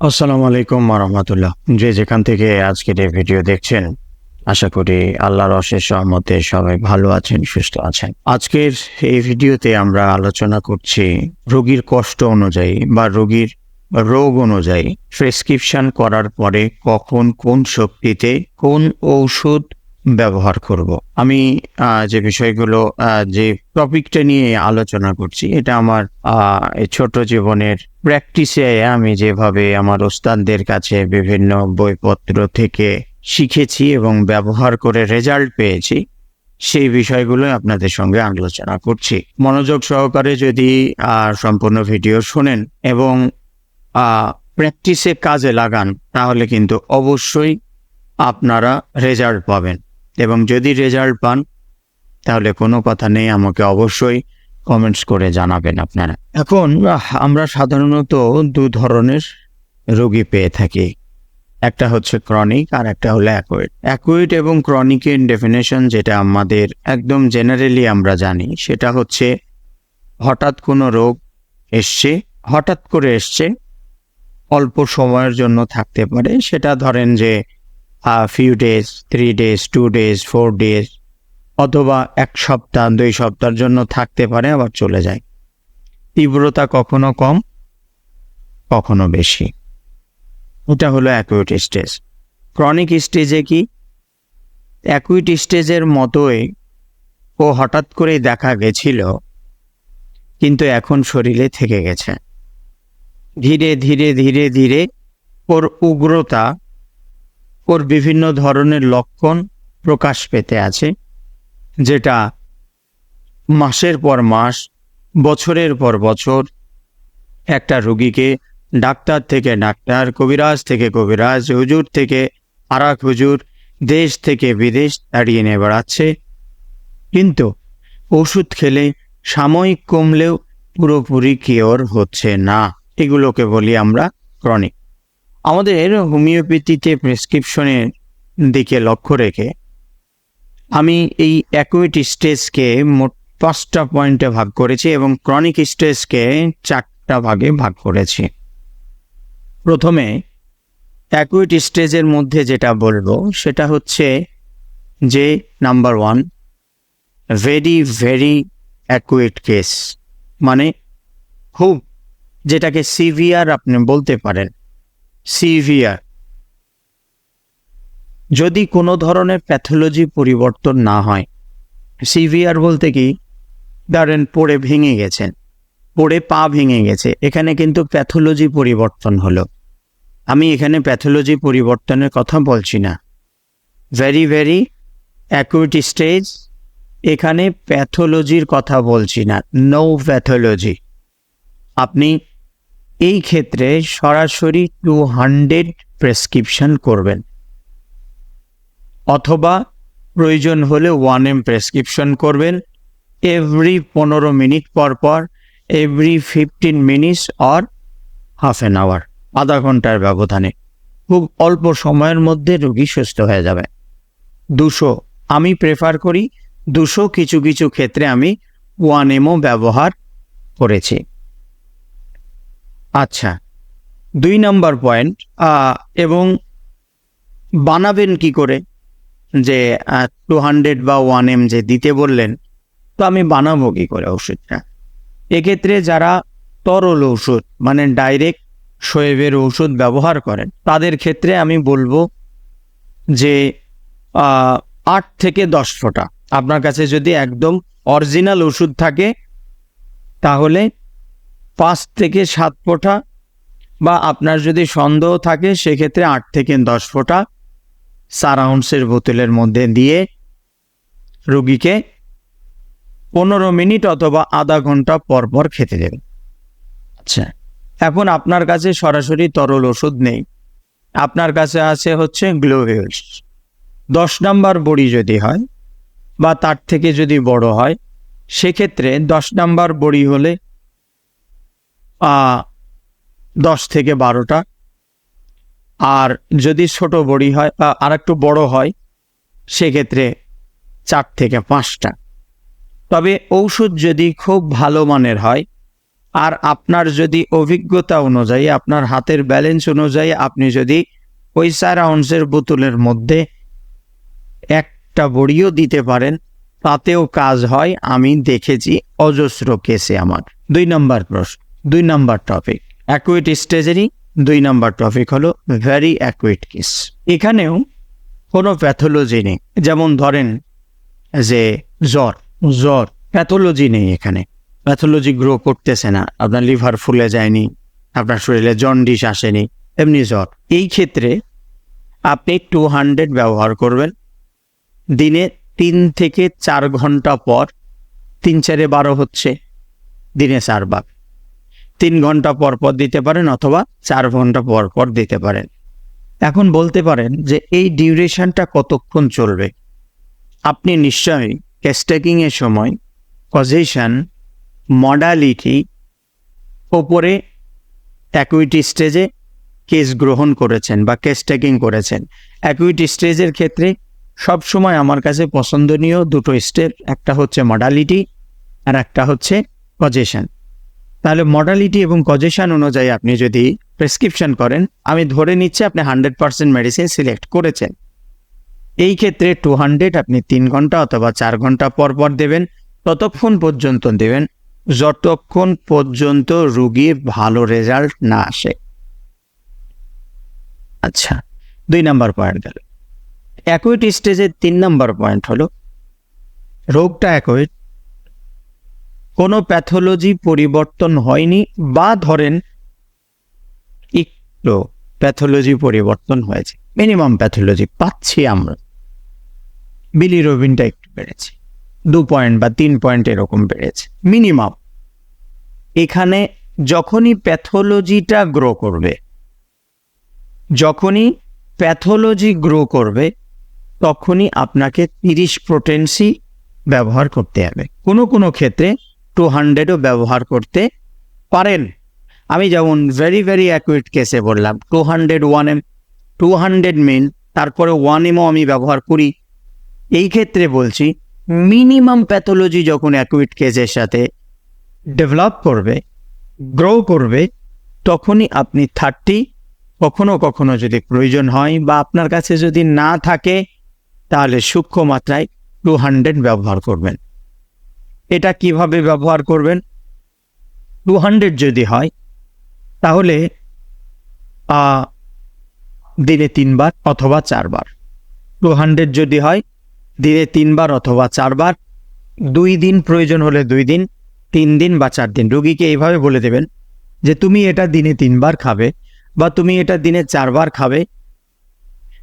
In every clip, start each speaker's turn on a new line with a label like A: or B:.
A: আসসালামু আলাইকুম রহমতুল্লাহ যে যেখান থেকে আজকের এই ভিডিও দেখছেন, আশা করি আল্লাহর অশেষ সহমতে সবাই ভালো আছেন, সুস্থ আছেন। আজকের এই ভিডিওতে আমরা আলোচনা করছি রোগীর কষ্ট অনুযায়ী বা রোগীর রোগ অনুযায়ী প্রেসক্রিপশন করার পরে কখন কোন শক্তিতে কোন ঔষধ ব্যবহার করব। আমি যে বিষয়গুলো যে টপিকটা নিয়ে আলোচনা করছি, এটা আমার ছোট জীবনের প্র্যাকটিসে আমি যেভাবে আমার ওস্তাদদের কাছে বিভিন্ন বইপত্র থেকে শিখেছি এবং ব্যবহার করে রেজাল্ট পেয়েছি, সেই বিষয়গুলো আপনাদের সঙ্গে আলোচনা করছি। মনোযোগ সহকারে যদি সম্পূর্ণ ভিডিও শোনেন এবং প্র্যাকটিসে কাজে লাগান, তাহলে কিন্তু অবশ্যই আপনারা রেজাল্ট পাবেন। এবং যদি রেজাল্ট পান, তাহলে কোনো কথা নেই, আমাকে অবশ্যই কমেন্টস করে জানাবেন আপনারা। এখন আমরা সাধারণত দু ধরনের রোগী পেয়ে থাকি। একটা হচ্ছে ক্রনিক আর একটা হলো অ্যাকুইড অ্যাকুইড এবং ক্রনিকের ডেফিনেশন যেটা আমাদের একদম জেনারেলি আমরা জানি, সেটা হচ্ছে হঠাৎ কোনো রোগ এসছে, হঠাৎ করে এসছে, অল্প সময়ের জন্য থাকতে পারে। সেটা ধরেন যে few days three days two days four days অথবা এক সপ্তাহ, দুই সপ্তাহের জন্য থাকতে পারে, আবার চলে যায়। তীব্রতা কখনো কম, কখনো বেশি। এটা হলো অ্যাকুইট স্টেজ ক্রনিক স্টেজে কি? অ্যাকুইট স্টেজের মতোই ও হঠাৎ করেই দেখা গেছিল, কিন্তু এখন শরীরে থেকে গেছে। ধীরে ধীরে ধীরে ধীরে ওর উগ্রতা ওর বিভিন্ন ধরনের লক্ষণ প্রকাশ পেতে আছে, যেটা মাসের পর মাস, বছরের পর বছর একটা রুগীকে ডাক্তার থেকে ডাক্তার, কবিরাজ থেকে কবিরাজ, হুজুর থেকে আরাক হুজুর, দেশ থেকে বিদেশ তাড়িয়ে নিয়ে বেড়াচ্ছে। কিন্তু ওষুধ খেলে সাময়িক কমলেও পুরোপুরি কিওর হচ্ছে না। এগুলোকে বলি আমরা ক্রনিক আমাদের হোমিওপ্যাথিতে প্রেসক্রিপশনের দিকে লক্ষ্য রেখে আমি এই অ্যাকুইট স্টেজকে মোট পাঁচটা পয়েন্টে ভাগ করেছি এবং ক্রনিক স্টেজকে চারটা ভাগে ভাগ করেছি। প্রথমে অ্যাকুইট স্টেজের মধ্যে যেটা বলব সেটা হচ্ছে যে number one, very very acute case. মানে খুব যেটাকে সিভিয়ার আপনি বলতে পারেন। সিভিয়ার। যদি কোনো ধরনের প্যাথোলজি পরিবর্তন না হয়, সিভিয়ার বলতে কি? ধরেন পড়ে ভেঙে গেছেন পড়ে পা ভেঙে গেছে, এখানে কিন্তু প্যাথোলজি পরিবর্তন হলো। আমি এখানে প্যাথোলজি পরিবর্তনের কথা বলছি না। ভেরি ভেরি অ্যাকুইট স্টেজ এখানে প্যাথোলজির কথা বলছি না। নো প্যাথোলজি আপনি এই ক্ষেত্রে সরাসরি টু হান্ড্রেড প্রেসক্রিপশন করবেন। অথবা প্রয়োজন হলে ওয়ান এম প্রেসক্রিপশন করবেন। এভরি পনেরো মিনিট পর পর every fifteen minutes or half an hour আধা ঘণ্টার ব্যবধানে। খুব অল্প সময়ের মধ্যে রোগী সুস্থ হয়ে যাবে। দুশো, আমি প্রেফার করি। দুশো কিছু কিছু ক্ষেত্রে আমি ওয়ান এমও ব্যবহার করেছি। আচ্ছা। দুই নাম্বার পয়েন্ট এবং বানাবেন কি করে? যে টু হান্ড্রেড বা ওয়ান এম যে দিতে বললেন, তো আমি বানাবো কি করে ওষুধটা এক্ষেত্রে যারা তরল ওষুধ মানে ডাইরেক্ট শোয়েবের ওষুধ ব্যবহার করেন, তাদের ক্ষেত্রে আমি বলব যে আট থেকে দশ ফোঁটা। আপনার কাছে যদি একদম অরিজিনাল ওষুধ থাকে, তাহলে পাঁচ থেকে সাত ফোঁটা বা আপনার যদি সন্দেহ থাকে, সেক্ষেত্রে আট থেকে দশ ফোঁটা সারাউন্ডসের বোতলের মধ্যে দিয়ে রুগীকে পনেরো মিনিট অথবা আধা ঘণ্টা পর পর খেতে দেবেন। আচ্ছা এখন আপনার কাছে সরাসরি তরল ওষুধ নেই। আপনার কাছে আছে হচ্ছে গ্লোভেলস। দশ নাম্বার বড়ি যদি হয় বা তার থেকে যদি বড় হয়, সেক্ষেত্রে দশ নাম্বার বড়ি হলে দশ থেকে বারোটা। আর যদি ছোট বড়ি হয় আর একটু বড় হয়, সেক্ষেত্রে চার থেকে পাঁচটা। তবে ঔষধ যদি খুব ভালো মানের হয়, আর আপনার যদি অভিজ্ঞতা অনুযায়ী, আপনার হাতের ব্যালেন্স অনুযায়ী আপনি যদি ওই চার আউন্সের বোতলের মধ্যে একটা বড়িও দিতে পারেন, তাতেও কাজ হয়। আমি দেখেছি অজস্র কেসে আমার। দুই নম্বর প্রশ্ন। দুই নাম্বার টপিক অ্যাকুইট স্টেজেরই দুই নাম্বার টপিক হলো ভ্যারি অ্যাকুইট কেস এখানেও কোনো প্যাথোলজি নেই। যেমন ধরেন যে জ্বর জ্বর প্যাথোলজি নেই এখানে। প্যাথোলজি গ্রো করতেছে না, আপনার লিভার ফুলে যায়নি, আপনার শরীরে জন্ডিস আসেনি, এমনি জ্বর। এই ক্ষেত্রে আপনি টু হান্ড্রেড ব্যবহার করবেন। দিনে তিন থেকে চার ঘণ্টা পর তিন চারে বারো হচ্ছে, দিনে চারবার। তিন ঘণ্টা পর পর দিতে পারেন অথবা চার ঘণ্টা পর পর দিতে পারেন। এখন বলতে পারেন যে এই ডিউরেশনটা কতক্ষণ চলবে? আপনি নিশ্চয়ই ক্যাস্টেকিংয়ের সময় কজেশন মডালিটি ওপরে অ্যাকুইটি স্টেজে কেস গ্রহণ করেছেন বা কেস করেছেন। অ্যাকুইটি স্টেজের ক্ষেত্রে সবসময় আমার কাছে পছন্দনীয় দুটো স্টেপ একটা হচ্ছে মডালিটি আর একটা হচ্ছে কজেশন তাহলে মডালিটি এবং কজেশন অনুযায়ী আপনি যদি প্রেসক্রিপশন করেন, আমি ধরে নিচ্ছি আপনি হান্ড্রেড পার্সেন্ট মেডিসিন সিলেক্ট করেছেন। এই ক্ষেত্রে টু হান্ড্রেড আপনি তিন ঘণ্টা অথবা চার ঘণ্টা পর পর দেবেন, ততক্ষণ পর্যন্ত দেবেন, যতক্ষণ পর্যন্ত রুগীর ভালো রেজাল্ট না আসে। আচ্ছা দুই নাম্বার পয়েন্ট গেল। অ্যাকুইট স্টেজের তিন নাম্বার পয়েন্ট হলো, রোগটা অ্যাকুইট কোনো প্যাথোলজি পরিবর্তন হয়নি বা ধরেন একটু প্যাথোলজি পরিবর্তন হয়েছে মিনিমাম প্যাথোলজি পাচ্ছি আমরা। বিলিরোবিনটা একটু বেড়েছে, দু পয়েন্ট বা তিন পয়েন্ট এরকম বেড়েছে মিনিমাম এখানে যখনই প্যাথোলজিটা গ্রো করবে, যখনই প্যাথোলজি গ্রো করবে, তখনই আপনাকে তিরিশ প্রোটেন্সি ব্যবহার করতে হবে। কোনো কোনো ক্ষেত্রে টু হান্ড্রেডও ব্যবহার করতে পারেন। আমি যেমন ভেরি ভেরি অ্যাকুইট কেসে বললাম two hundred one M two hundred mean তারপরে ওয়ান এমও আমি ব্যবহার করি। এই ক্ষেত্রে বলছি মিনিমাম প্যাথোলজি যখন অ্যাকুইট কেসের সাথে ডেভেলপ করবে গ্রো করবে, তখনই আপনি থার্টি কখনো কখনো যদি প্রয়োজন হয় বা আপনার কাছে যদি না থাকে, তাহলে সূক্ষ্ম মাত্রায় টু হান্ড্রেড ব্যবহার করবেন। এটা কীভাবে ব্যবহার করবেন? টু হান্ড্রেড যদি হয়, তাহলে দিনে তিনবার অথবা চারবার। টু হান্ড্রেড যদি হয় দিনে তিনবার অথবা চারবার। দুই দিন প্রয়োজন হলে দুই দিন, তিন দিন বা চার দিন। রুগীকে এইভাবে বলে দেবেন যে, তুমি এটা দিনে তিনবার খাবে বা তুমি এটা দিনে চারবার খাবে।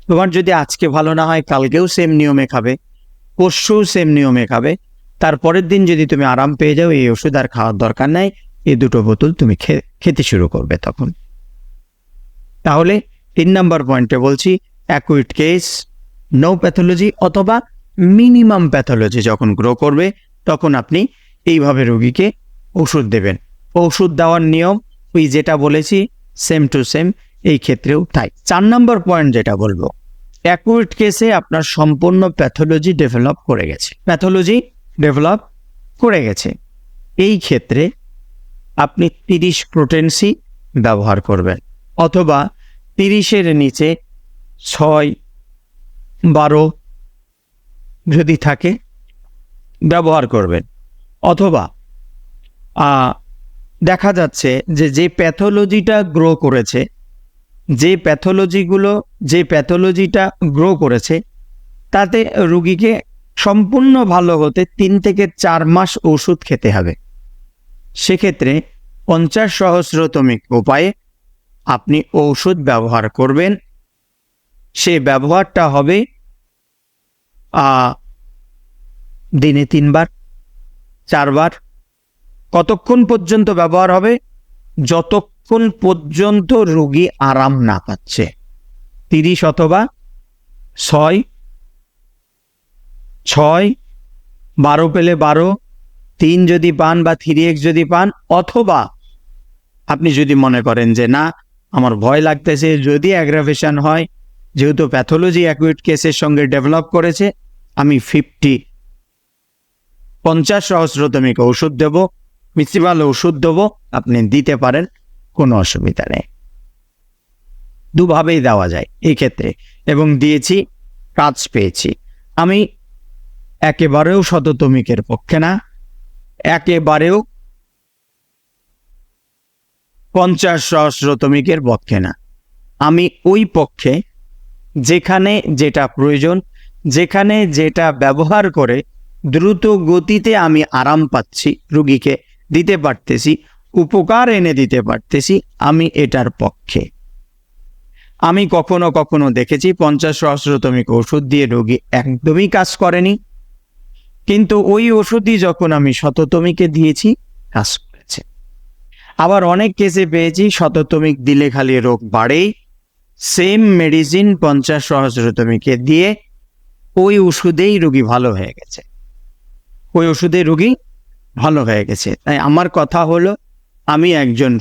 A: তোমার যদি আজকে ভালো না হয়, কালকেও সেম নিয়মে খাবে, পরশুও সেম নিয়মে খাবে। তারপরের দিন যদি তুমি আরাম পেয়ে যাও, এই ওষুধ আর খাওয়ার দরকার নাই। এই দুটো বোতল তুমি খেতে শুরু করবে তখন। তাহলে তিন নম্বর পয়েন্টে বলছি অ্যাকুইট কেস নো প্যাথোলজি অথবা মিনিমাম প্যাথোলজি যখন গ্রো করবে, তখন আপনি এইভাবে রোগীকে ওষুধ দেবেন। ওষুধ দেওয়ার নিয়ম, ওই যেটা বলেছি সেম টু সেম এই ক্ষেত্রেও তাই। চার নম্বর পয়েন্ট যেটা বলব অ্যাকুইট কেসে আপনার সম্পূর্ণ প্যাথোলজি ডেভেলপ করে গেছে। প্যাথোলজি ডেভেলপ করে গেছে। এই ক্ষেত্রে আপনি তিরিশ প্রোটেন্সি ব্যবহার করবেন অথবা তিরিশের নিচে ছয়, বারো যদি থাকে ব্যবহার করবেন। অথবা দেখা যাচ্ছে যে যে প্যাথোলজিটা গ্রো করেছে, যে প্যাথোলজিগুলো, যে প্যাথোলজিটা গ্রো করেছে, তাতে রুগীকে সম্পূর্ণ ভালো হতে তিন থেকে চার মাস ওষুধ খেতে হবে। সেক্ষেত্রে পঞ্চাশ সহস্রতমিক উপায়ে আপনি ঔষধ ব্যবহার করবেন। সে ব্যবহারটা হবে দিনে তিনবার, চারবার। কতক্ষণ পর্যন্ত ব্যবহার হবে? যতক্ষণ পর্যন্ত রোগী আরাম না পাচ্ছে। তিরিশ অথবা ছয় ছয়, বারো পেলে বারো, তিন যদি পান বা থ্রি এক্স যদি পান, অথবা আপনি যদি মনে করেন যে, না, আমার ভয় লাগতেছে, যদি অ্যাগ্রাভেশন হয়, যেহেতু প্যাথোলজি অ্যাকুইট কেসের সঙ্গে ডেভেলপ করেছে, আমি ফিফটি পঞ্চাশ সহস্রতমিক ওষুধ দেব মিসিমাল ওষুধ দেবো, আপনি দিতে পারেন, কোনো অসুবিধা নেই। দুভাবেই দেওয়া যায়, এই ক্ষেত্রে। এবং দিয়েছি, কাজ পেয়েছি। আমি একেবারেও শততমিকের পক্ষে না, একেবারেও পঞ্চাশ সহস্রতমিকের পক্ষে না। আমি ওই পক্ষে যেখানে যেটা প্রয়োজন, যেখানে যেটা ব্যবহার করে দ্রুত গতিতে আমি আরাম পাচ্ছি, রুগীকে দিতে পারতেছি, উপকার এনে দিতে পারতেছি, আমি এটার পক্ষে। আমি কখনো কখনো দেখেছি পঞ্চাশ সহস্রতমিক ওষুধ দিয়ে রোগী একদমই কাজ করেনি কিন্তু ওই ওষুধই যখন আমি শততমিকে দিয়েছি, কাজ করেছে। আবার অনেক কেসে পেয়েছি, শততমিক দিলে খালি রোগ বাড়েই। সেম মেডিসিন পঞ্চাশ সহস্রতমিকে দিয়ে ওই ওষুধেই রোগী ভালো হয়ে গেছে। ওই ওষুধে রোগী ভালো হয়ে গেছে। তাই আমার কথা হলো, আমি একজন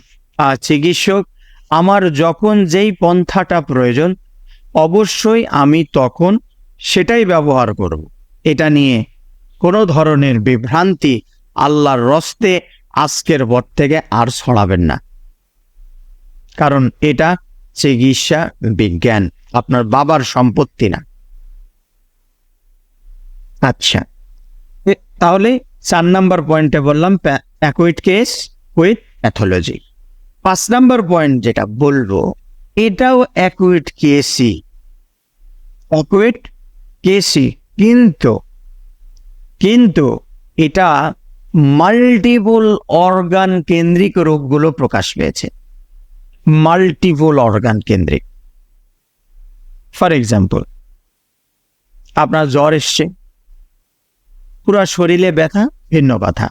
A: চিকিৎসক, আমার যখন যেই পন্থাটা প্রয়োজন, অবশ্যই আমি তখন সেটাই ব্যবহার করব। এটা নিয়ে কোনো ধরনের বিভ্রান্তি আল্লাহর রস্তে আজকের পর থেকে আর ছড়াবেন না। কারণ এটা চিকিৎসা বিজ্ঞান, আপনার বাবার সম্পত্তি না। আচ্ছা তাহলে চার নাম্বার পয়েন্টে বললাম অ্যাকুইট কেস উইথ প্যাথোলজি। পাঁচ নাম্বার পয়েন্ট যেটা বলব, এটাও অ্যাকুইট কেসই। অ্যাকুইট কেসই, কিন্তু কিন্তু এটা মাল্টিপল অর্গান কেন্দ্রিক রোগগুলো প্রকাশ পেয়েছে। মাল্টিপল অর্গান কেন্দ্রিক। ফর এক্সাম্পল আপনার জ্বর এসছে, পুরো শরীরে ব্যথা, ভিন্ন ব্যথা।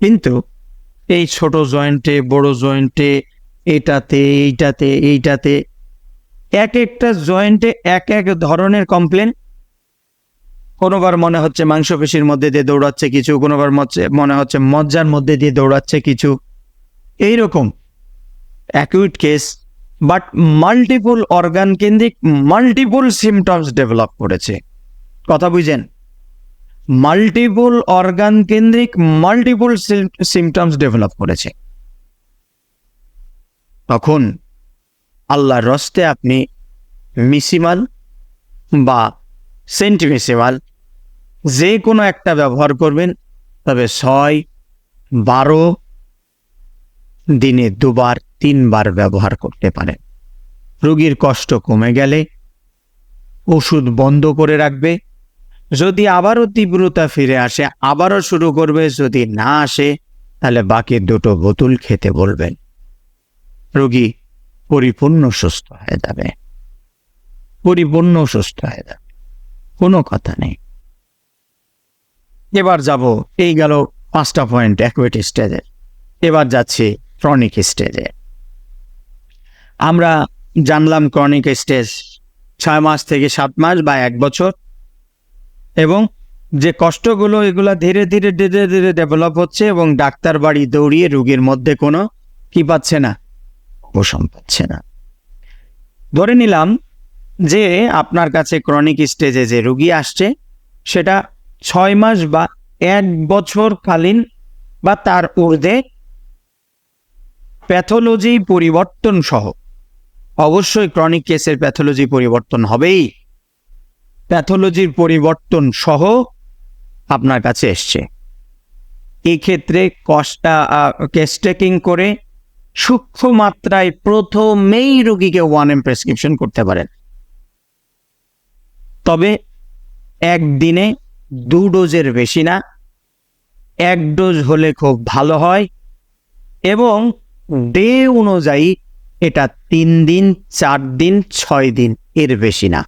A: কিন্তু এই ছোট জয়েন্টে বড় জয়েন্টে এটাতে, এইটাতে এইটাতে, এক একটা জয়েন্টে এক এক ধরনের কমপ্লেন কোনোবার মনে হচ্ছে মাংসপেশির মধ্যে দিয়ে দৌড়াচ্ছে কিছু, কোনোবার মনে হচ্ছে মজ্জার মধ্যে দিয়ে দৌড়াচ্ছে কিছু। এইরকম acute case but multiple organ কেন্দ্রিক মাল্টিপল সিমটমস ডেভেলপ করেছে। কথা বুঝেন? মাল্টিপল অর্গান কেন্দ্রিক মাল্টিপল সিমটমস ডেভেলপ করেছে। তখন আল্লাহর রস্তে আপনি মিসিমাল বা সেন্টিমিসিমাল যে কোনো একটা ব্যবহার করবেন, তবে ছয়, বারো, দিনে দুবার, তিনবার ব্যবহার করতে পারেন। রোগীর কষ্ট কমে গেলে ওষুধ বন্ধ করে রাখবে। যদি আবারও তীব্রতা ফিরে আসে, আবারও শুরু করবে। যদি না আসে, তাহলে বাকি দুটো বোতল খেতে বলবেন। রোগী পরিপূর্ণ সুস্থ হয়ে যাবে। পরিপূর্ণ সুস্থ হয়ে যাবে। কোনো কথা নেই। এবার যাব, এই গেল পাঁচটা পয়েন্ট অ্যাকুয়েট স্টেজের এবার যাচ্ছি ক্রনিক স্টেজে আমরা জানলাম ক্রনিক স্টেজ ছয় মাস থেকে সাত মাস বা এক বছর এবং যে কষ্টগুলো এগুলো ধীরে ধীরে ধীরে ধীরে ডেভেলপ হচ্ছে এবং ডাক্তার বাড়ি দৌড়িয়ে রোগীর মধ্যে কোনো কি পাচ্ছে না? উপশম পাচ্ছে না। ধরে নিলাম যে আপনার কাছে ক্রনিক স্টেজে যে রুগী আসছে, সেটা ছয় মাস বা এক বছর কালীন বা তার ঊর্ধ্বে প্যাথোলজি পরিবর্তন সহ। অবশ্যই ক্রনিক কেসের প্যাথোলজি পরিবর্তন হবেই। প্যাথোলজির পরিবর্তন সহ আপনার কাছে এসছে। এই ক্ষেত্রে কষ্টা কেস টেকিং করে সূক্ষ্ম মাত্রায় প্রথমেই রুগীকে ওয়ান এম প্রেসক্রিপশন করতে পারেন। তবে একদিনে দু ডোজের বেশি না, এক ডোজ হলে খুব ভালো হয় এবং ডে অনুযায়ী এটা তিন দিন, চার দিন, ছয় দিন এর বেশি না।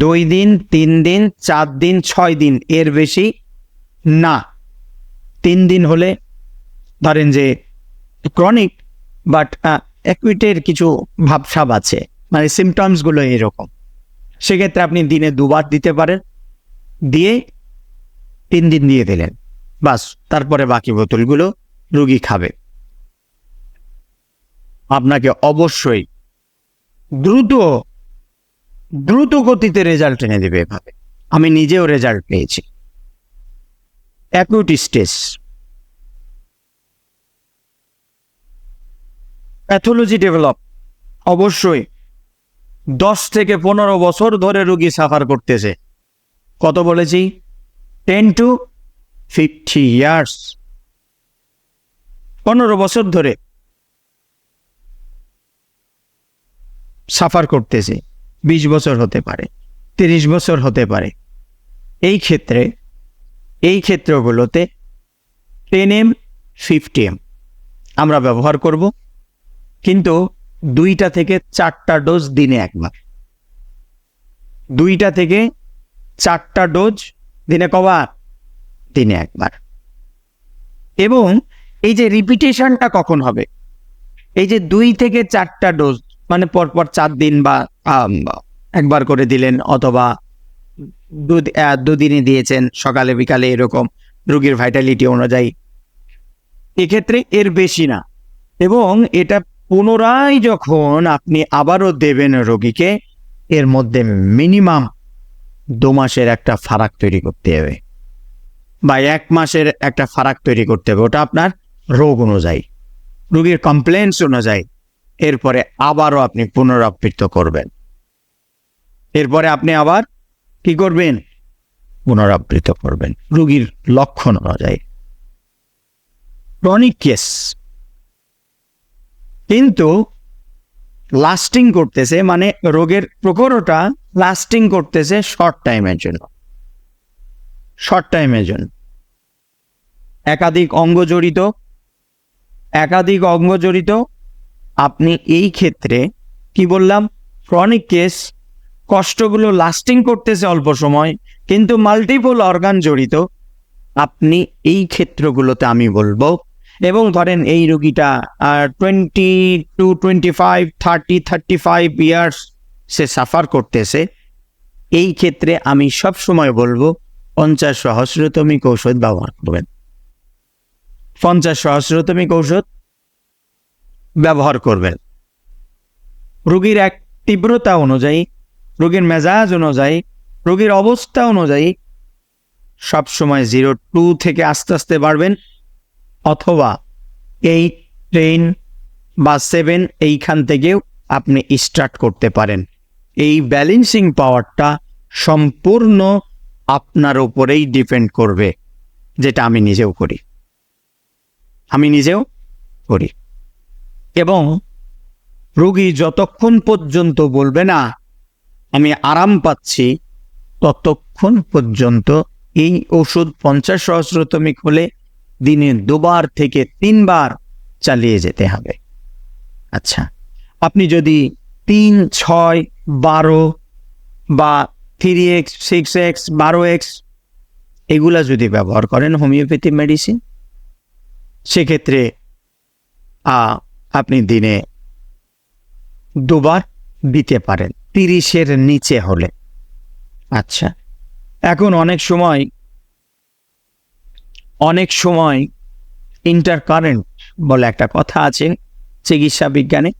A: দুই দিন, তিন দিন, চার দিন, ছয় দিন এর বেশি না। তিন দিন হলে ধরেন যে ক্রনিক বাট অ্যাকুইটের কিছু ভাবসাব আছে মানে সিমটমসগুলো এরকম। সেক্ষেত্রে আপনি দিনে দুবার দিতে পারেন। দিয়ে তিন দিন দিয়ে দিলেন। বাস, তারপরে বাকি বোতলগুলো রুগী খাবে। আপনাকে অবশ্যই দ্রুত দ্রুত গতিতে রেজাল্ট এনে দেবে এভাবে। আমি নিজেও রেজাল্ট পেয়েছি। Acute stage pathology develop. অবশ্যই দশ থেকে পনেরো বছর ধরে রুগী সাফার করতেছে। কত বলেছি? টেন টু ফিফটি ইয়ার্স পনেরো বছর ধরে সাফার করতেছে। বিশ বছর হতে পারে, তিরিশ বছর হতে পারে। এই ক্ষেত্রে, এই ক্ষেত্রগুলোতে টেন এম ফিফটি এম আমরা ব্যবহার করব। কিন্তু দুইটা থেকে চারটা ডোজ দিনে একবার। দুইটা থেকে চারটা ডোজ দিনে কবার? দিনে একবার। এবং এই যে রিপিটেশনটা কখন হবে? এই যে দুই থেকে চারটা ডোজ মানে পরপর চার দিন বা একবার করে দিলেন অথবা দুদিনে দিয়েছেন, সকালে, বিকালে এরকম রোগীর ভাইটালিটি অনুযায়ী, এক্ষেত্রে এর বেশি না। এবং এটা পুনরায় যখন আপনি আবারও দেবেন রোগীকে, এর মধ্যে মিনিমাম দু মাসের একটা ফারাক তৈরি করতে হবে বা এক মাসের একটা ফারাক তৈরি করতে হবে। ওটা আপনার রোগ অনুযায়ী, রোগীর কমপ্লেন্স অনুযায়ী। এরপরে আবারও আপনি পুনরাবৃত্ত করবেন। এরপরে আপনি আবার কি করবেন? পুনরাবৃত্ত করবেন রোগীর লক্ষণ অনুযায়ী। ক্রনিক কেস কিন্তু লাস্টিং করতেছে মানে রোগের প্রকরটা লাস্টিং করতেছে শর্ট টাইমের জন্য। শর্ট টাইমের জন্য। একাধিক অঙ্গ জড়িত, একাধিক অঙ্গ জড়িত, আপনি এই ক্ষেত্রে কি বললাম ক্রনিক কেস কষ্টগুলো লাস্টিং করতেছে অল্প সময়, কিন্তু মাল্টিপল অর্গান জড়িত, আপনি এই ক্ষেত্রগুলোতে আমি বলব এবং ধরেন এই রুগীটা twenty two twenty five thirty thirty five years সে সাফার করতেছে, এই ক্ষেত্রে আমি সব সময় বলব, পঞ্চাশ সহস্রতমিক ঔষধ ব্যবহার করবেন। পঞ্চাশ সহস্রতমিক ঔষধ ব্যবহার করবেন। রোগীর এক তীব্রতা অনুযায়ী, রোগীর মেজাজ অনুযায়ী, রোগীর অবস্থা অনুযায়ী সবসময় জিরো টু থেকে আস্তে আস্তে বাড়বেন। অথবা এইট টেন বা সেভেন এইখান থেকেও আপনি স্টার্ট করতে পারেন। এই ব্যালেন্সিং পাওয়ারটা সম্পূর্ণ আপনার উপরেই ডিপেন্ড করবে, যেটা আমি নিজেও করি। আমি নিজেও করি। এবং রোগী যতক্ষণ পর্যন্ত বলবে না, আমি আরাম পাচ্ছি, ততক্ষণ পর্যন্ত এই ওষুধ পঞ্চাশ সহস্রতমিক হলে দিনে দুবার থেকে তিনবার চালিয়ে যেতে হবে। আচ্ছা আপনি যদি তিন, ছয়, বারো বা থ্রি এক্স সিক্স এক্স বারো এক্স এগুলা যদি ব্যবহার করেন হোমিওপ্যাথি মেডিসিন সেক্ষেত্রে আপনি দিনে দুবার দিতে পারেন, তিরিশের নিচে হলে। আচ্ছা এখন অনেক সময় অনেক সময় ইন্টারকারেন্ট বলে একটা কথা আছে চিকিৎসা বিজ্ঞানে।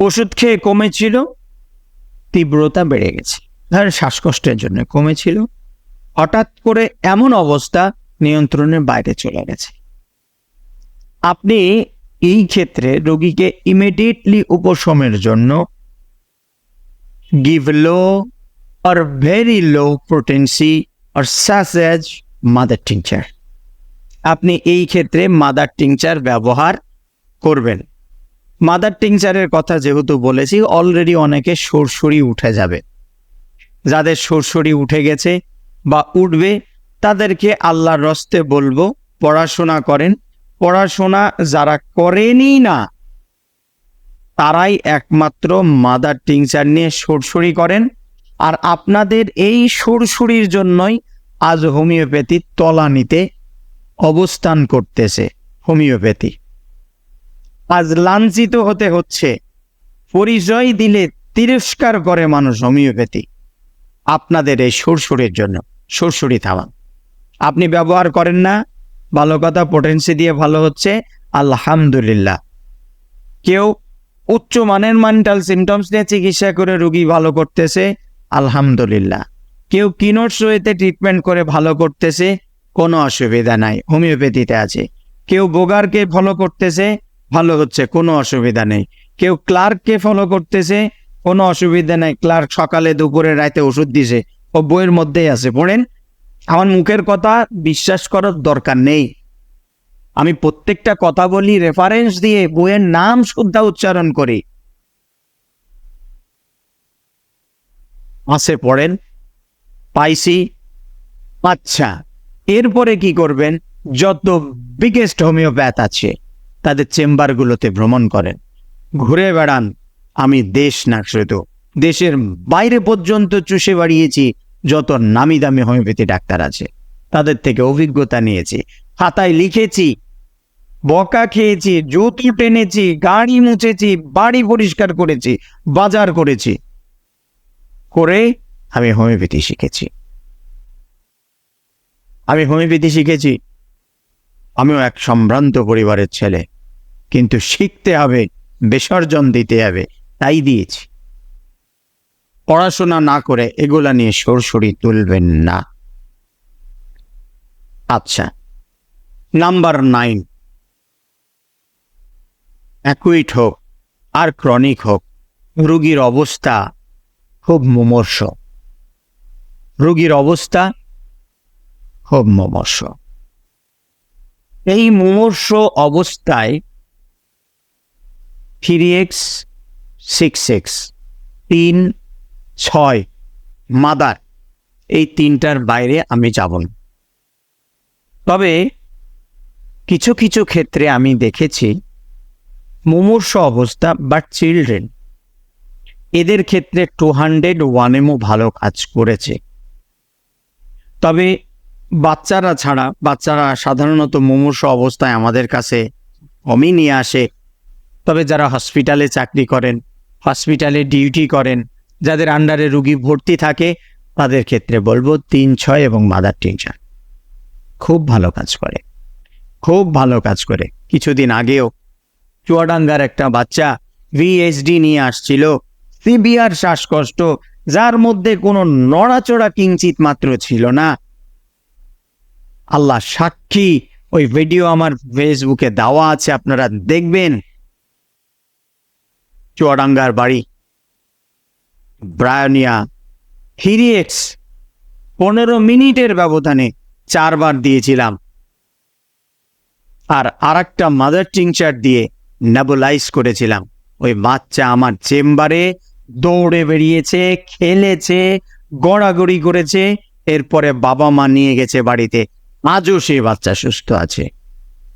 A: ওষুধ খেয়ে কমেছিল, তীব্রতা বেড়ে গেছে। ধরেন শ্বাসকষ্টের জন্য কমেছিল। হঠাৎ করে এমন অবস্থা নিয়ন্ত্রণের বাইরে চলে গেছে। আপনি এই ক্ষেত্রে রোগীকে ইমিডিয়েটলি উপশমের জন্য গিভ লো আর ভেরি লো potency আর such as টিংচার আপনি এই ক্ষেত্রে মাদার টিংচার ব্যবহার করবেন। মাদার টিংচারের কথা যেহেতু বলেছি অলরেডি অনেকে সরসরি উঠে যাবে। যাদের সরসরি উঠে গেছে বা উঠবে, তাদেরকে আল্লাহর রস্তে বলব, পড়াশোনা করেন। পড়াশোনা যারা করেনি না, তারাই একমাত্র মাদার টিংচার নিয়ে সুরসুরি করেন। আর আপনাদের এই সুরসুরির জন্যই আজ হোমিওপ্যাথি তলানিতে অবস্থান করতেছে, হোমিওপ্যাথি। আজ লাঞ্ছিত হতে হচ্ছে, পরিচয় দিলে তিরস্কার করে মানুষ হোমিওপ্যাথি। আপনাদের এই সুরসুরির জন্য, সুরসুরি থামান। আপনি ব্যবহার করেন না, ভালো কথা পোটেন্সি দিয়ে ভালো হচ্ছে, আলহামদুলিল্লাহ। কেউ উচ্চ মানের মেন্টাল সিমটমস নিয়ে চিকিৎসা করে রুগী ভালো করতেছে, আলহামদুলিল্লাহ। কেউ কিনোটস ওয়েতে ট্রিটমেন্ট করে ভালো করতেছে, কোনো অসুবিধা নাই, হোমিওপ্যাথিতে আছে। কেউ বোগারকে ফলো করতেছে, ভালো হচ্ছে, কোনো অসুবিধা নেই। কেউ ক্লার্ককে ফলো করতেছে, কোনো অসুবিধা নেই, ক্লার্ক সকালে দুপুরে রাতে ওষুধ দিছে, ও বইয়ের মধ্যেই আছে। পড়েন, আমার মুখের কথা বিশ্বাস করার দরকার নেই। আমি প্রত্যেকটা কথা বলি রেফারেন্স দিয়ে বইয়ের নাম শুদ্ধা উচ্চারণ করি। আছে, পড়েন। পাইছি। আচ্ছা এরপরে কি করবেন? যত বিগেস্ট হোমিওপ্যাথ আছে, তাদের চেম্বারগুলোতে ভ্রমণ করেন। ঘুরে বেড়ান। আমি দেশ না শুধু, দেশের বাইরে পর্যন্ত চুষে বাড়িয়েছি, যত নামি দামি হোমিওপ্যাথি ডাক্তার আছে, তাদের থেকে অভিজ্ঞতা নিয়েছি। খাতায় লিখেছি, বকা খেয়েছি, জুতো টেনেছি, গাড়ি মুছেছি, বাড়ি পরিষ্কার করেছি, বাজার করেছি। করে আমি হোমিওপ্যাথি শিখেছি। আমি হোমিওপ্যাথি শিখেছি। আমিও এক সম্ভ্রান্ত পরিবারের ছেলে। কিন্তু শিখতে হবে, বিসর্জন দিতে হবে, তাই দিয়েছি। পড়াশোনা না করে এগুলা নিয়ে সরসরি তুলবেন না। আচ্ছা নাম্বার নাইন। অ্যাকুইট হোক আর ক্রনিক হোক, রুগীর অবস্থা খুব মুমর্ষ। রোগীর অবস্থা খুব মুমর্ষ এই মুমর্ষ অবস্থায় থ্রি এক্স, সিক্স এক্স, তিন, ছয়, মাদার, এই তিনটার বাইরে আমি যাব না। তবে কিছু কিছু ক্ষেত্রে আমি দেখেছি মুমূর্ষ অবস্থা বাট চিলড্রেন, এদের ক্ষেত্রে টু হান্ড্রেড ওয়ানেমও ভালো কাজ করেছে। তবে বাচ্চারা ছাড়া, বাচ্চারা সাধারণত মুমূর্ষ অবস্থায় আমাদের কাছে কমই নিয়ে আসে। তবে যারা হসপিটালে চাকরি করেন হসপিটালে ডিউটি করেন, যাদের আন্ডারে রুগী ভর্তি থাকে, তাদের ক্ষেত্রে বলব তিন ছয় এবং মাদার টিনচার খুব ভালো কাজ করে। খুব ভালো কাজ করে। কিছুদিন আগেও চুয়াডাঙ্গার একটা বাচ্চা ভিএসডি নিয়ে আসছিল। সিবিআর শ্বাসকষ্ট যার মধ্যে কোনো নড়াচড়া কিঞ্চিত মাত্র ছিল না। আল্লাহ সাক্ষী, ওই ভিডিও আমার ফেসবুকে দেওয়া আছে, আপনারা দেখবেন। চুয়াডাঙ্গার বাড়ি, ব্রায়নিয়া হিরিয়েক্স পনেরো মিনিটের ব্যবধানে চারবার দিয়েছিলাম। আর আরেকটা মাদার টিংচার দিয়ে নেবুলাইজ করেছিলাম। ওই বাচ্চা আমার চেম্বারে দৌড়ে বেরিয়েছে, খেলেছে, গড়াগড়ি করেছে, এরপরে বাবা মা নিয়ে গেছে বাড়িতে। আজও সে বাচ্চা সুস্থ আছে।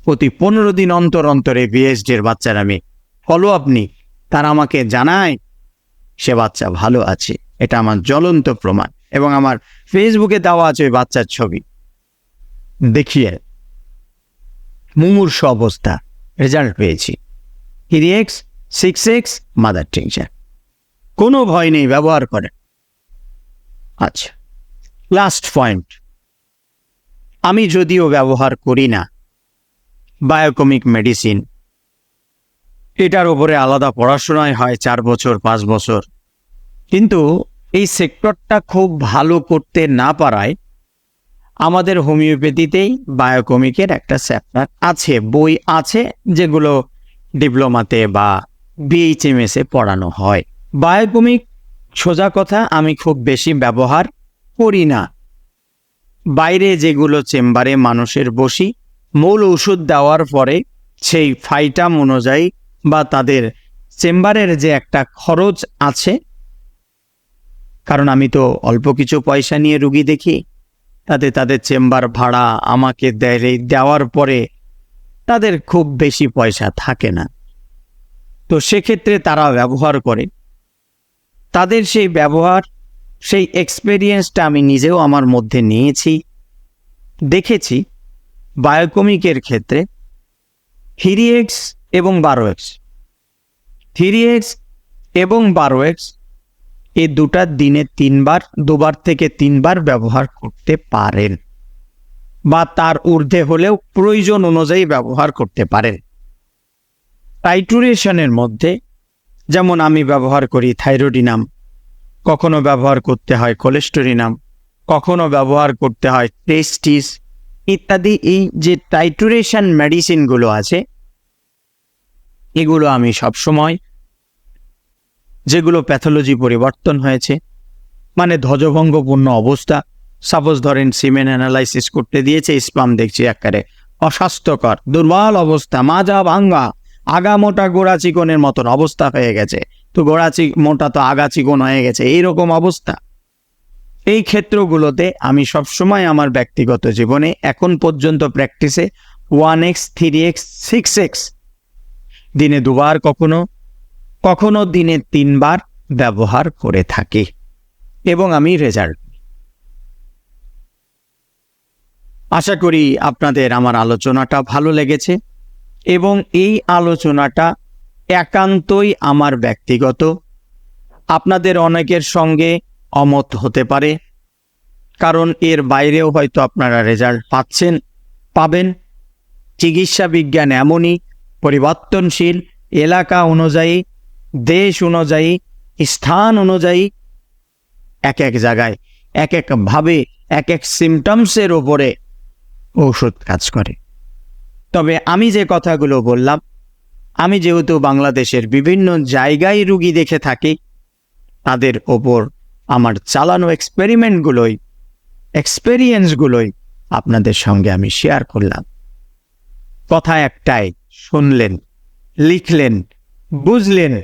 A: প্রতি পনেরো দিন অন্তর অন্তরে বিএসডির বাচ্চার আমি ফলো আপনি তারা আমাকে জানায়, সে বাচ্চা ভালো আছে। এটা আমার জ্বলন্ত প্রমাণ এবং আমার ফেসবুকে দেওয়া আছে ওই বাচ্চার ছবি। দেখিয়ে মুমূর্ষ অবস্থা। রেজাল্ট পেয়েছি। Three X six X mother tincture. কোনো ভয় নেই, ব্যবহার করে। আচ্ছা লাস্ট পয়েন্ট আমি যদিও ব্যবহার করি না বায়োকমিক মেডিসিন এটার ওপরে আলাদা পড়াশোনায় হয় চার বছর, পাঁচ বছর। কিন্তু এই সেক্টরটা খুব ভালো করতে না পারায় আমাদের হোমিওপ্যাথিতেই বায়োকমিকের একটা চ্যাপ্টার আছে, বই আছে যেগুলো ডিপ্লোমাতে বা বিএইচএমএসে পড়ানো হয়। বায়োকমিক সোজা কথা, আমি খুব বেশি ব্যবহার করি না। বাইরে যেগুলো চেম্বারে মানুষের বসি, মূল ওষুধ দেওয়ার পরে সেই ফাইটাম অনুযায়ী বা তাদের চেম্বারের যে একটা খরচ আছে, কারণ আমি তো অল্প কিছু পয়সা নিয়ে রুগী দেখি, তাতে তাদের চেম্বার ভাড়া আমাকে দেয়, দেওয়ার পরে তাদের খুব বেশি পয়সা থাকে না। তো সেক্ষেত্রে তারা ব্যবহার করে। তাদের সেই ব্যবহার, সেই এক্সপেরিয়েন্সটা আমি নিজেও আমার মধ্যে নিয়েছি, দেখেছি বায়োকমিকের ক্ষেত্রে। থ্রি এক্স এবং বারো এক্স থ্রি এক্স এবং বারো এক্স এই দুটা দিনে তিনবার, দুবার থেকে তিনবার ব্যবহার করতে পারেন। বা তার ঊর্ধ্বে হলেও প্রয়োজন অনুযায়ী ব্যবহার করতে পারেন। টাইটুরেশনের মধ্যে যেমন আমি ব্যবহার করি থাইরোডিনাম কখনো ব্যবহার করতে হয় কোলেস্টোরিনাম কখনো ব্যবহার করতে হয় টেস্টিস ইত্যাদি। এই যে টাইটুরেশন মেডিসিনগুলো আছে, এগুলো আমি সবসময়, যেগুলো প্যাথোলজি পরিবর্তন হয়েছে মানে ধ্বজভঙ্গপূর্ণ অবস্থা সাপোজ ধরেন সিমেন অ্যানালাইসিস করতে দিয়েছে স্পাম দেখছি একারে অস্বাস্থ্যকর, দুর্বল অবস্থা, মাজা ভাঙ্গা। আগা মোটা গোড়া চিকনের মতন অবস্থা হয়ে গেছে। তো গোড়া চি, মোটা তো আগা চিকন হয়ে গেছে, এইরকম অবস্থা। এই ক্ষেত্রগুলোতে আমি সবসময় আমার ব্যক্তিগত জীবনে এখন পর্যন্ত প্র্যাকটিসে one X, three X, six X দিনে দুবার কখনো কখনো দিনে তিনবার ব্যবহার করে থাকি এবং আমি রেজাল্ট আশা করি আপনাদের আমার আলোচনাটা ভালো লেগেছে। এবং এই আলোচনাটা একান্তই আমার ব্যক্তিগত। আপনাদের অনেকের সঙ্গে অমত হতে পারে, কারণ এর বাইরেও হয়তো আপনারা রেজাল্ট পাচ্ছেন, পাবেন। চিকিৎসা বিজ্ঞান এমনই, পরিবর্তনশীল, এলাকা অনুযায়ী, দেশ অনুযায়ী, স্থান অনুযায়ী, এক এক জায়গায়, এক একভাবে এক এক সিমটমসের ওপরে ঔষধ কাজ করে। তবে আমি যে কথাগুলো বললাম, আমি যেহেতু বাংলাদেশের বিভিন্ন জায়গায় রুগী দেখে থাকি, তাদের ওপর আমার চালানো এক্সপেরিমেন্টগুলোই এক্সপেরিয়েন্সগুলোই আপনাদের সঙ্গে আমি শেয়ার করলাম। কথা একটাই, শুনলেন, লিখলেন, বুঝলেন।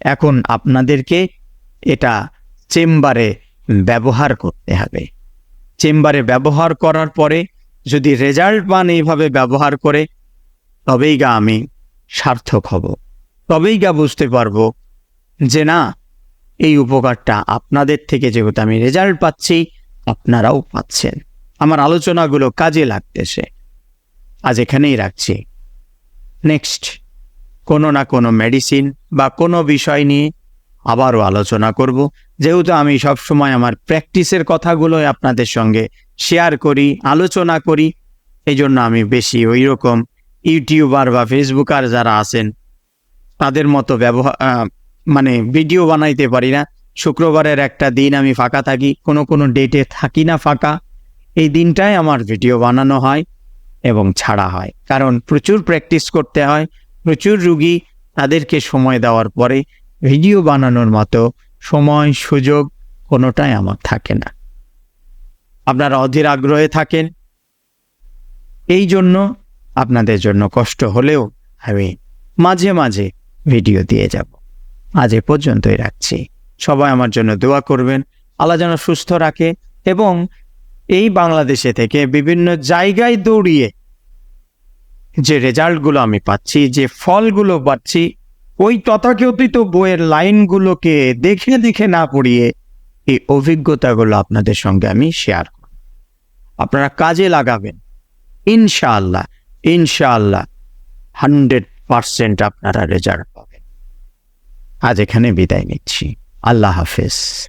A: এখন আপনাদেরকে এটা চেম্বারে ব্যবহার করতে হবে। চেম্বারে ব্যবহার করার পরে যদি রেজাল্ট পান এইভাবে ব্যবহার করে, তবেই গা আমি সার্থক হব। তবেই গা বুঝতে পারব যে না, এই উপকারটা আপনাদের থেকে যেহেতু আমি রেজাল্ট পাচ্ছি, আপনারাও পাচ্ছেন। আমার আলোচনাগুলো কাজে লাগতেছে। আজ এখানেই রাখছি। নেক্সট কোনো না কোনো মেডিসিন বা কোনো বিষয় নিয়ে আবারও আলোচনা করব। যেহেতু আমি সবসময় আমার প্র্যাকটিসের কথাগুলোই আপনাদের সঙ্গে শেয়ার করি, আলোচনা করি এই জন্য আমি বেশি ওই রকম ইউটিউবার বা ফেসবুকার যারা আছেন, তাদের মতো ব্যবহার মানে ভিডিও বানাইতে পারি না। শুক্রবারের একটা দিন আমি ফাঁকা থাকি, কোনো কোনো ডেটে থাকি না ফাঁকা। এই দিনটাই আমার ভিডিও বানানো হয় এবং ছাড়া হয়। কারণ প্রচুর প্র্যাকটিস করতে হয়, প্রচুর রুগী তাদেরকে সময় দেওয়ার পরে ভিডিও বানানোর মতো সময়, সুযোগ কোনোটাই আমার থাকে না। আপনারা অধীর আগ্রহে থাকেন। এই জন্য আপনাদের জন্য কষ্ট হলেও আমি মাঝে মাঝে ভিডিও দিয়ে যাব। আজ এ পর্যন্তই রাখছি। সবাই আমার জন্য দোয়া করবেন। আল্লাহ যেন সুস্থ রাখে এবং এই বাংলাদেশে থেকে বিভিন্ন জায়গায় দৌড়িয়ে যে রেজাল্টগুলো আমি পাচ্ছি, যে ফলগুলো পাচ্ছি ওই তথাকথিত বইয়ের লাইনগুলোকে দেখে দেখে না পড়িয়ে এই অভিজ্ঞতাগুলো আপনাদের সঙ্গে আমি শেয়ার করব। আপনারা কাজে লাগাবেন। ইনশাআল্লাহ ইনশাআল্লাহ হান্ড্রেড পারসেন্ট আপনারা রেজাল্ট পাবেন। আজ এখানে বিদায় নিচ্ছি। আল্লাহ হাফেজ।